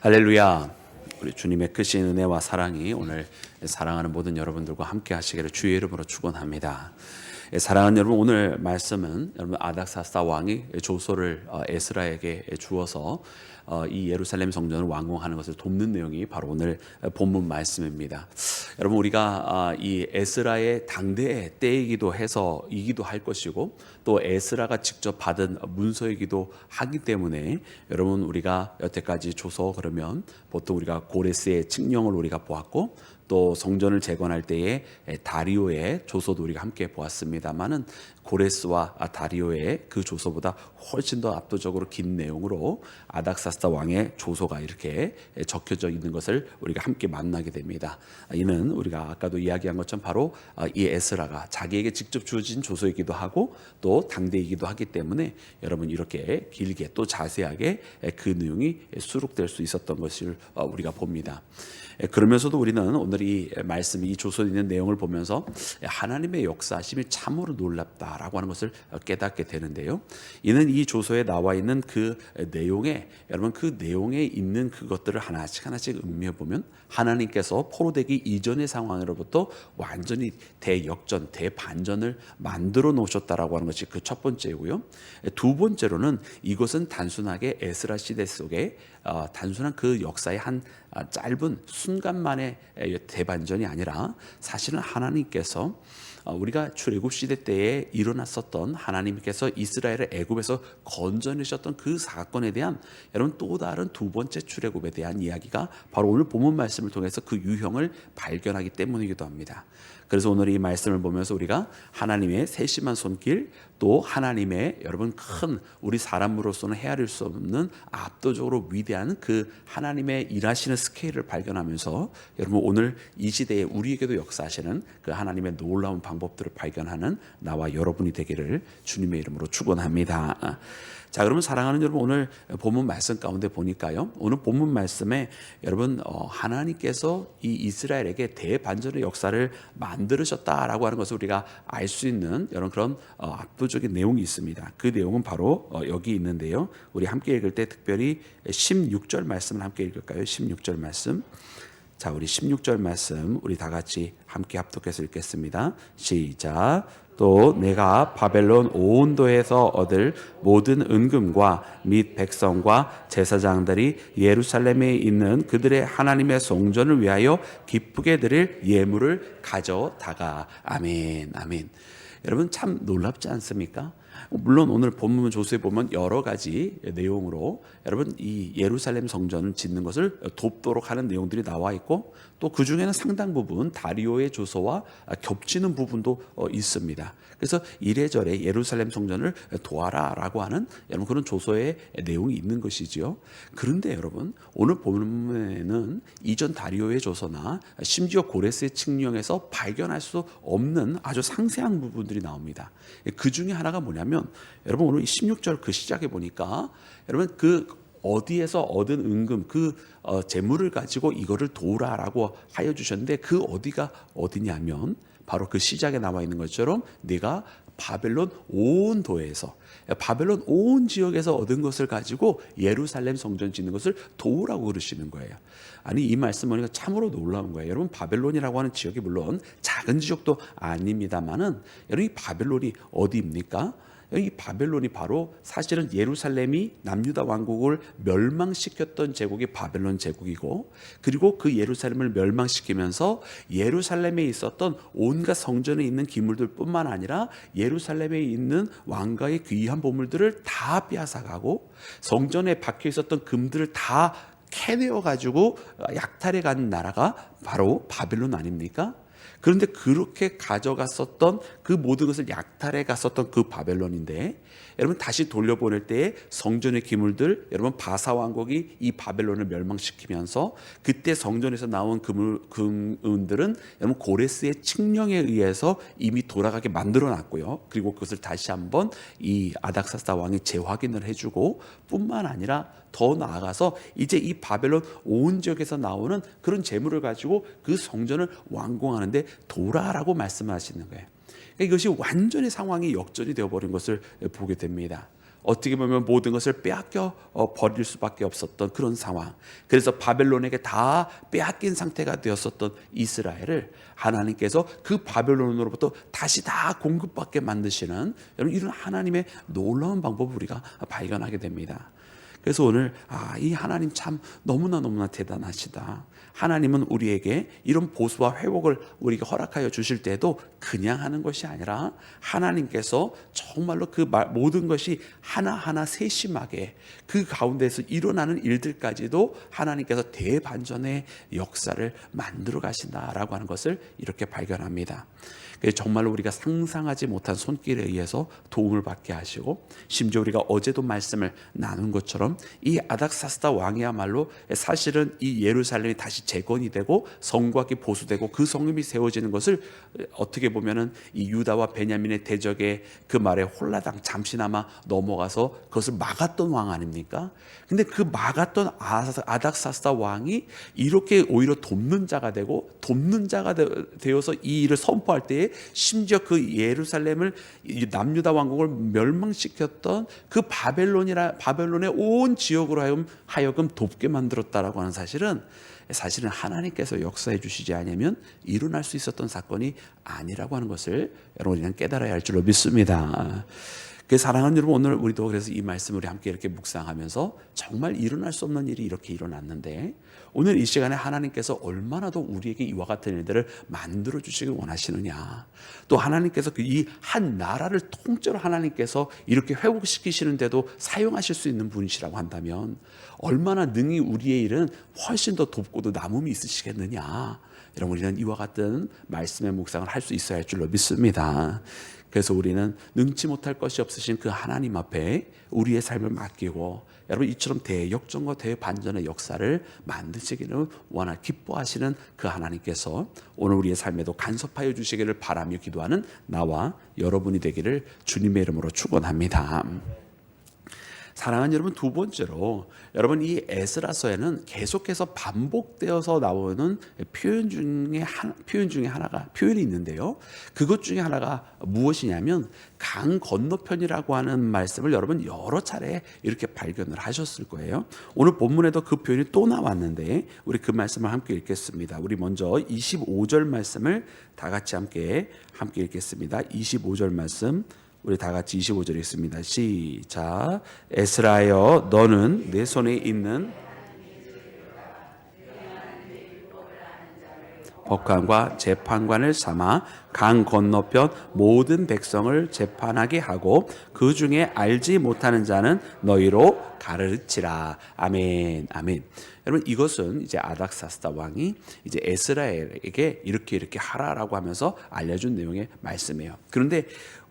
할렐루야. 우리 주님의 크신 은혜와 사랑이 오늘 사랑하는 모든 여러분들과 함께 하시기를 주의 이름으로 축원합니다. 예, 사랑하는 여러분 오늘 말씀은 여러분 아닥사스다 왕이 조소를 어, 에스라에게 주어서 어, 이 예루살렘 성전을 완공하는 것을 돕는 내용이 바로 오늘 본문 말씀입니다. 여러분 우리가 아, 이 에스라의 당대의 때이기도 해서 이기도 할 것이고 또 에스라가 직접 받은 문서이기도 하기 때문에 여러분 우리가 여태까지 조서 그러면 보통 우리가 고레스의 칙령을 우리가 보았고 또 성전을 재건할 때에 다리오의 조서도 우리가 함께 보았습니다만은 고레스와 다리오의 그 조서보다 훨씬 더 압도적으로 긴 내용으로 아닥사스다 왕의 조서가 이렇게 적혀져 있는 것을 우리가 함께 만나게 됩니다. 이는 우리가 아까도 이야기한 것처럼 바로 이 에스라가 자기에게 직접 주어진 조서이기도 하고 또 당대이기도 하기 때문에 여러분 이렇게 길게 또 자세하게 그 내용이 수록될 수 있었던 것을 우리가 봅니다. 그러면서도 우리는 오늘 이 말씀 이 조서에 있는 내용을 보면서 하나님의 역사심이 참으로 놀랍다라고 하는 것을 깨닫게 되는데요. 이는 이 조서에 나와 있는 그 내용에 여러분 그 내용에 있는 그것들을 하나씩 하나씩 음미해 보면 하나님께서 포로되기 이전의 상황으로부터 완전히 대역전, 대반전을 만들어 놓으셨다라고 하는 것이 그 첫 번째고요. 두 번째로는 이것은 단순하게 에스라 시대 속에 어, 단순한 그 역사의 한 아, 짧은 순간만의 대반전이 아니라 사실은 하나님께서 어, 우리가 출애굽 시대 때에 일어났었던 하나님께서 이스라엘을 애굽에서 건져내셨던 그 사건에 대한 여러분 또 다른 두 번째 출애굽에 대한 이야기가 바로 오늘 본문 말씀을 통해서 그 유형을 발견하기 때문이기도 합니다. 그래서 오늘 이 말씀을 보면서 우리가 하나님의 세심한 손길 또 하나님의 여러분 큰 우리 사람으로서는 헤아릴 수 없는 압도적으로 위대한 그 하나님의 일하시는 스케일을 발견하면서 여러분 오늘 이 시대에 우리에게도 역사하시는 그 하나님의 놀라운 방법들을 발견하는 나와 여러분이 되기를 주님의 이름으로 축원합니다. 자, 그러면 사랑하는 여러분 오늘 본문 말씀 가운데 보니까요. 오늘 본문 말씀에 여러분 어, 하나님께서 이 이스라엘에게 대반전의 역사를 만 들으셨다라고 하는 것을 우리가 알 수 있는 여러분 그런 어, 압도적인 내용이 있습니다. 그 내용은 바로 어, 여기 있는데요. 우리 함께 읽을 때 특별히 16절 말씀을 함께 읽을까요? 16절 말씀. 자, 우리 16절 말씀 우리 다 같이 함께 합독해서 읽겠습니다. 시작. 또 내가 바벨론 온도에서 얻을 모든 은금과 및 백성과 제사장들이 예루살렘에 있는 그들의 하나님의 성전을 위하여 기쁘게 드릴 예물을 가져다가 아멘 아멘. 여러분 참 놀랍지 않습니까? 물론 오늘 본문 조수에 보면 여러 가지 내용으로 여러분 이 예루살렘 성전을 짓는 것을 돕도록 하는 내용들이 나와 있고 또 그 중에는 상당 부분 다리오의 조서와 겹치는 부분도 어, 있습니다. 그래서 이래저래 예루살렘 성전을 도와라라고 하는 여러분 그런 조서의 내용이 있는 것이지요. 그런데 여러분 오늘 본문에는 이전 다리오의 조서나 심지어 고레스의 칙령에서 발견할 수 없는 아주 상세한 부분들이 나옵니다. 그 중에 하나가 뭐냐면 여러분 오늘 16절 그 시작에 보니까 여러분 그 어디에서 얻은 은금 그 어, 재물을 가지고 이거를 도우라라고 하여 주셨는데 그 어디가 어디냐면 바로 그 시작에 나와 있는 것처럼 네가 바벨론 온 도에서 바벨론 온 지역에서 얻은 것을 가지고 예루살렘 성전 짓는 것을 도우라고 그러시는 거예요. 아니 이 말씀 보니까 참으로 놀라운 거예요. 여러분 바벨론이라고 하는 지역이 물론 작은 지역도 아닙니다만은 여러분 이 바벨론이 어디입니까? 이 바벨론이 바로 사실은 예루살렘이 남유다 왕국을 멸망시켰던 제국이 바벨론 제국이고 그리고 그 예루살렘을 멸망시키면서 예루살렘에 있었던 온갖 성전에 있는 기물들뿐만 아니라 예루살렘에 있는 왕가의 귀한 보물들을 다 빼앗아가고 성전에 박혀 있었던 금들을 다 캐내어 가지고 약탈해 간 나라가 바로 바벨론 아닙니까? 그런데 그렇게 가져갔었던 그 모든 것을 약탈해 갔었던 그 바벨론인데 여러분 다시 돌려보낼 때에 성전의 기물들 여러분 바사 왕국이 이 바벨론을 멸망시키면서 그때 성전에서 나온 금을, 금은들은 여러분 고레스의 칙령에 의해서 이미 돌아가게 만들어 놨고요. 그리고 그것을 다시 한번 이 아닥사스다 왕이 재확인을 해주고 뿐만 아니라 더 나아가서 이제 이 바벨론 온 지역에서 나오는 그런 재물을 가지고 그 성전을 완공하는데 도라라고 말씀하시는 거예요. 이것이 완전히 상황이 역전이 되어버린 것을 보게 됩니다. 어떻게 보면 모든 것을 빼앗겨 어, 버릴 수밖에 없었던 그런 상황. 그래서 바벨론에게 다 빼앗긴 상태가 되었었던 이스라엘을 하나님께서 그 바벨론으로부터 다시 다 공급받게 만드시는 이런 하나님의 놀라운 방법을 우리가 발견하게 됩니다. 그래서 오늘 아, 이 하나님 참 너무나 너무나 대단하시다. 하나님은 우리에게 이런 보수와 회복을 우리에게 허락하여 주실 때도 그냥 하는 것이 아니라 하나님께서 정말로 그 말- 모든 것이 하나하나 세심하게 그 가운데서 일어나는 일들까지도 하나님께서 대반전의 역사를 만들어 가신다라고 하는 것을 이렇게 발견합니다. 정말로 우리가 상상하지 못한 손길에 의해서 도움을 받게 하시고 심지어 우리가 어제도 말씀을 나눈 것처럼 이 아닥사스다 왕이야말로 사실은 이 예루살렘이 다시 재건이 되고 성곽이 보수되고 그 성읍이 세워지는 것을 어떻게 보면은 이 유다와 베냐민의 대적의 그 말에 홀라당 잠시나마 넘어가서 그것을 막았던 왕 아닙니까? 근데 그 막았던 아- 아닥사스다 왕이 이렇게 오히려 돕는 자가 되고 돕는 자가 되- 되어서 이 일을 선포할 때에 심지어 그 예루살렘을 이 남유다 왕국을 멸망시켰던 그 바벨론이라 바벨론의 온 지역으로 하여금 하여금 돕게 만들었다라고 하는 사실은 사실은 하나님께서 역사해 주시지 않으면 일어날 수 있었던 사건이 아니라고 하는 것을 여러분 우리는 깨달아야 할 줄로 믿습니다. 그 사랑하는 여러분 오늘 우리도 그래서 이 말씀을 우리 함께 이렇게 묵상하면서 정말 일어날 수 없는 일이 이렇게 일어났는데 오늘 이 시간에 하나님께서 얼마나 더 우리에게 이와 같은 일들을 만들어 주시길 원하시느냐 또 하나님께서 그이한 나라를 통째로 하나님께서 이렇게 회복시키시는데도 사용하실 수 있는 분이시라고 한다면 얼마나 능히 우리의 일은 훨씬 더 돕고도 남음이 있으시겠느냐 여러분 우리는 이와 같은 말씀의 묵상을 할 수 있어야 할 줄로 믿습니다. 그래서 우리는 능치 못할 것이 없으신 그 하나님 앞에 우리의 삶을 맡기고 여러분 이처럼 대역전과 대반전의 역사를 만드시기를 원하 기뻐하시는 그 하나님께서 오늘 우리의 삶에도 간섭하여 주시기를 바라며 기도하는 나와 여러분이 되기를 주님의 이름으로 축원합니다. 사랑하는 여러분 두 번째로 여러분 이 에스라서에는 계속해서 반복되어서 나오는 표현 중에 한 표현 중에 하나가 표현이 있는데요. 그것 중에 하나가 무엇이냐면 강 건너편이라고 하는 말씀을 여러분 여러 차례 이렇게 발견을 하셨을 거예요. 오늘 본문에도 그 표현이 또 나왔는데 우리 그 말씀을 함께 읽겠습니다. 우리 먼저 25절 말씀을 다 같이 함께 함께 읽겠습니다. 25절 말씀 우리 다 같이 25절 읽습니다. 시작. 에스라여 너는 내 손에 있는 법관과 재판관을 삼아 강 건너편 모든 백성을 재판하게 하고 그 중에 알지 못하는 자는 너희로 가르치라. 아멘. 아멘. 여러분 이것은 이제 아닥사스다 왕이 이제 에스라엘에게 이렇게 이렇게 하라라고 하면서 알려준 내용의 말씀이에요. 그런데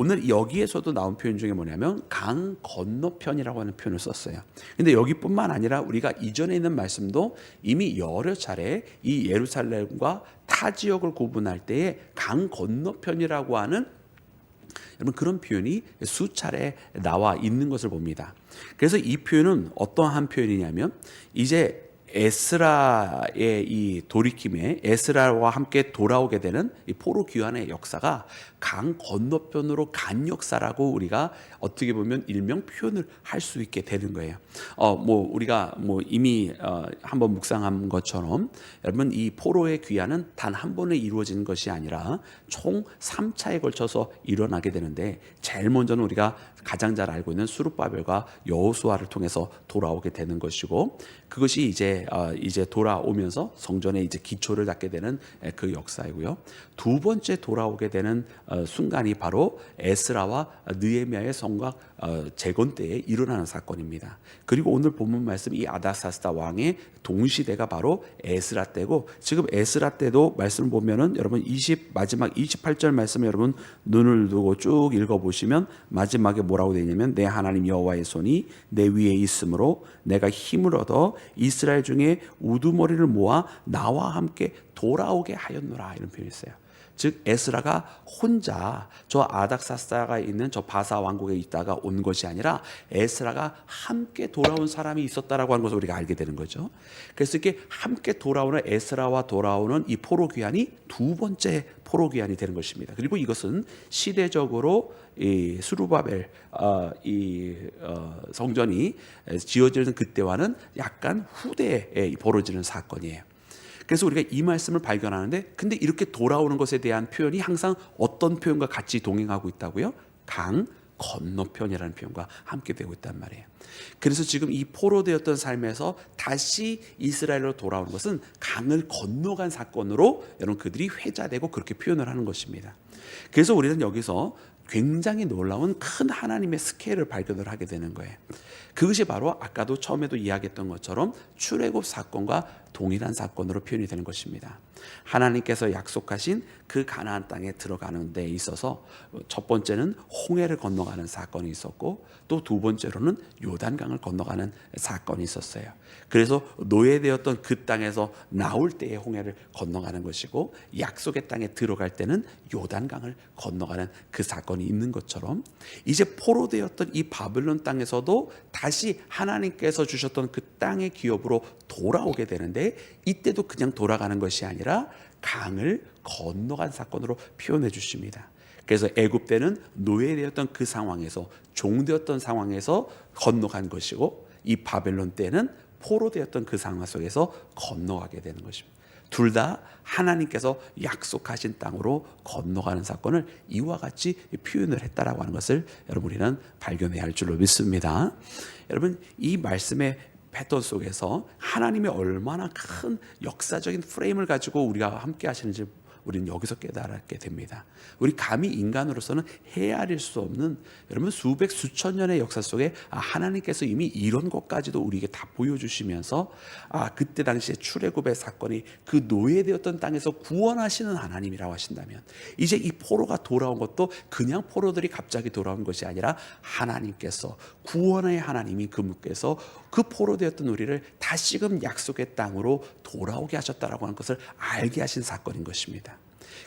오늘 여기에서도 나온 표현 중에 뭐냐면 강 건너편이라고 하는 표현을 썼어요. 근데 여기뿐만 아니라 우리가 이전에 있는 말씀도 이미 여러 차례 이 예루살렘과 타 지역을 구분할 때에 강 건너편이라고 하는 여러분 그런 표현이 수차례 나와 있는 것을 봅니다. 그래서 이 표현은 어떠한 표현이냐면 이제 에스라의 이 돌이킴에 에스라와 함께 돌아오게 되는 이 포로 귀환의 역사가 강 건너편으로 간 역사라고 우리가 어떻게 보면 일명 표현을 할 수 있게 되는 거예요. 어 뭐 우리가 뭐 이미 어 한번 묵상한 것처럼 여러분 이 포로의 귀환은 단 한 번에 이루어지는 것이 아니라 총 3차에 걸쳐서 일어나게 되는데 제일 먼저는 우리가 가장 잘 알고 있는 수르바벨과 여호수아를 통해서 돌아오게 되는 것이고 그것이 이제 어, 이제 돌아오면서 성전에 이제 기초를 닦게 되는 에, 그 역사이고요. 두 번째 돌아오게 되는 어, 순간이 바로 에스라와 느헤미야의 성곽 어, 재건 때에 일어나는 사건입니다. 그리고 오늘 본문 말씀 이 아다사스다 왕의 동시대가 바로 에스라 때고 지금 에스라 때도 말씀을 보면은 여러분 20 마지막 28절 말씀 여러분 눈을 두고 쭉 읽어 보시면 마지막에 뭐라고 되냐면 내 하나님 여호와의 손이 내 위에 있으므로 내가 힘을 얻어 이스라엘 중에 우두머리를 모아 나와 함께 돌아오게 하였노라 이런 표현이 있어요. 즉 에스라가 혼자 저 아닥사스가 있는 저 바사 왕국에 있다가 온 것이 아니라 에스라가 함께 돌아온 사람이 있었다라고 하는 것을 우리가 알게 되는 거죠. 그래서 이렇게 함께 돌아오는 에스라와 돌아오는 이 포로 귀환이 두 번째 포로 귀환이 되는 것입니다. 그리고 이것은 시대적으로 이 수르바벨 어, 이 어, 성전이 지어지는 그때와는 약간 후대에 벌어지는 사건이에요. 그래서 우리가 이 말씀을 발견하는데 근데 이렇게 돌아오는 것에 대한 표현이 항상 어떤 표현과 같이 동행하고 있다고요? 강 건너편이라는 표현과 함께 되고 있단 말이에요. 그래서 지금 이 포로되었던 삶에서 다시 이스라엘로 돌아오는 것은 강을 건너간 사건으로 여러분 그들이 회자되고 그렇게 표현을 하는 것입니다. 그래서 우리는 여기서 굉장히 놀라운 큰 하나님의 스케일을 발견을 하게 되는 거예요. 그것이 바로 아까도 처음에도 이야기했던 것처럼 출애굽 사건과 동일한 사건으로 표현이 되는 것입니다. 하나님께서 약속하신 그 가나안 땅에 들어가는 데 있어서 첫 번째는 홍해를 건너가는 사건이 있었고 또 두 번째로는 요단강을 건너가는 사건이 있었어요. 그래서 노예되었던 그 땅에서 나올 때에 홍해를 건너가는 것이고 약속의 땅에 들어갈 때는 요단강을 건너가는 그 사건이 있는 것처럼 이제 포로되었던 이 바벨론 땅에서도 다시 하나님께서 주셨던 그 땅의 기업으로 돌아오게 되는데 이때도 그냥 돌아가는 것이 아니라 강을 건너간 사건으로 표현해 주십니다. 그래서 애굽 때는 노예되었던 그 상황에서 종되었던 상황에서 건너간 것이고 이 바벨론 때는 포로되었던 그 상황 속에서 건너가게 되는 것입니다. 둘 다 하나님께서 약속하신 땅으로 건너가는 사건을 이와 같이 표현을 했다라고 하는 것을 여러분 우리는 발견해야 할 줄로 믿습니다. 여러분 이 말씀의 패턴 속에서 하나님이 얼마나 큰 역사적인 프레임을 가지고 우리가 함께 하시는지 우리는 여기서 깨달게 됩니다. 우리 감히 인간으로서는 헤아릴 수 없는 여러분 수백 수천 년의 역사 속에 아, 하나님께서 이미 이런 것까지도 우리에게 다 보여주시면서 아 그때 당시에 출애굽의 사건이 그 노예되었던 땅에서 구원하시는 하나님이라고 하신다면 이제 이 포로가 돌아온 것도 그냥 포로들이 갑자기 돌아온 것이 아니라 하나님께서 구원의 하나님이 그분께서 그 포로되었던 우리를 다시금 약속의 땅으로 돌아오게 하셨다라고 하는 것을 알게 하신 사건인 것입니다.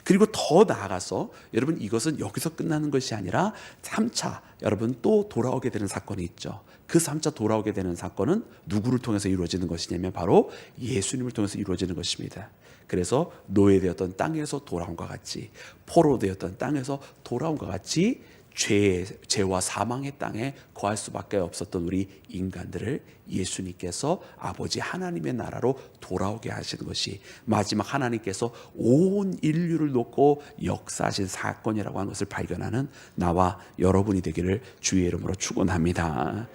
그리고 더 나아가서 여러분 이것은 여기서 끝나는 것이 아니라 3차 여러분 또 돌아오게 되는 사건이 있죠. 그 3차 돌아오게 되는 사건은 누구를 통해서 이루어지는 것이냐면 바로 예수님을 통해서 이루어지는 것입니다. 그래서 노예되었던 땅에서 돌아온 것 같이 포로되었던 땅에서 돌아온 것 같이 죄, 죄와 사망의 땅에 거할 수밖에 없었던 우리 인간들을 예수님께서 아버지 하나님의 나라로 돌아오게 하시는 것이 마지막 하나님께서 온 인류를 놓고 역사하신 사건이라고 하는 것을 발견하는 나와 여러분이 되기를 주의 이름으로 축원합니다.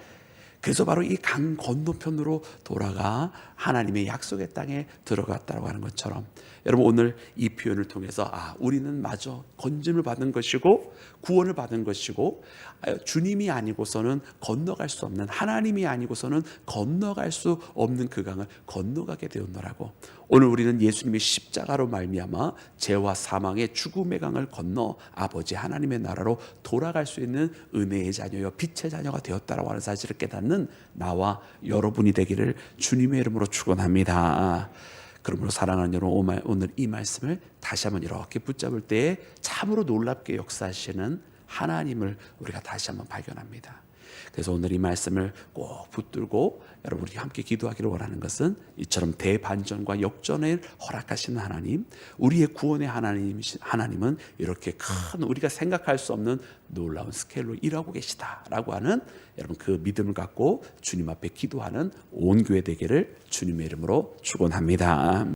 그래서 바로 이 강 건너편으로 돌아가 하나님의 약속의 땅에 들어갔다고 하는 것처럼 여러분 오늘 이 표현을 통해서 아 우리는 마저 건짐을 받은 것이고 구원을 받은 것이고 아, 주님이 아니고서는 건너갈 수 없는 하나님이 아니고서는 건너갈 수 없는 그 강을 건너가게 되었노라고. 오늘 우리는 예수님의 십자가로 말미암아 죄와 사망의 죽음의 강을 건너 아버지 하나님의 나라로 돌아갈 수 있는 은혜의 자녀여 빛의 자녀가 되었다라고 하는 사실을 깨닫는 나와 여러분이 되기를 주님의 이름으로 축원합니다. 그러므로 사랑하는 여러분 오늘 이 말씀을 다시 한번 이렇게 붙잡을 때에 참으로 놀랍게 역사하시는 하나님을 우리가 다시 한번 발견합니다. 그래서 오늘 이 말씀을 꼭 붙들고 여러분이 함께 기도하기를 원하는 것은 이처럼 대반전과 역전을 허락하시는 하나님, 우리의 구원의 하나님 하나님은 이렇게 큰 우리가 생각할 수 없는 놀라운 스케일로 일하고 계시다라고 하는 여러분 그 믿음을 갖고 주님 앞에 기도하는 온 교회 되기를 주님의 이름으로 축원합니다.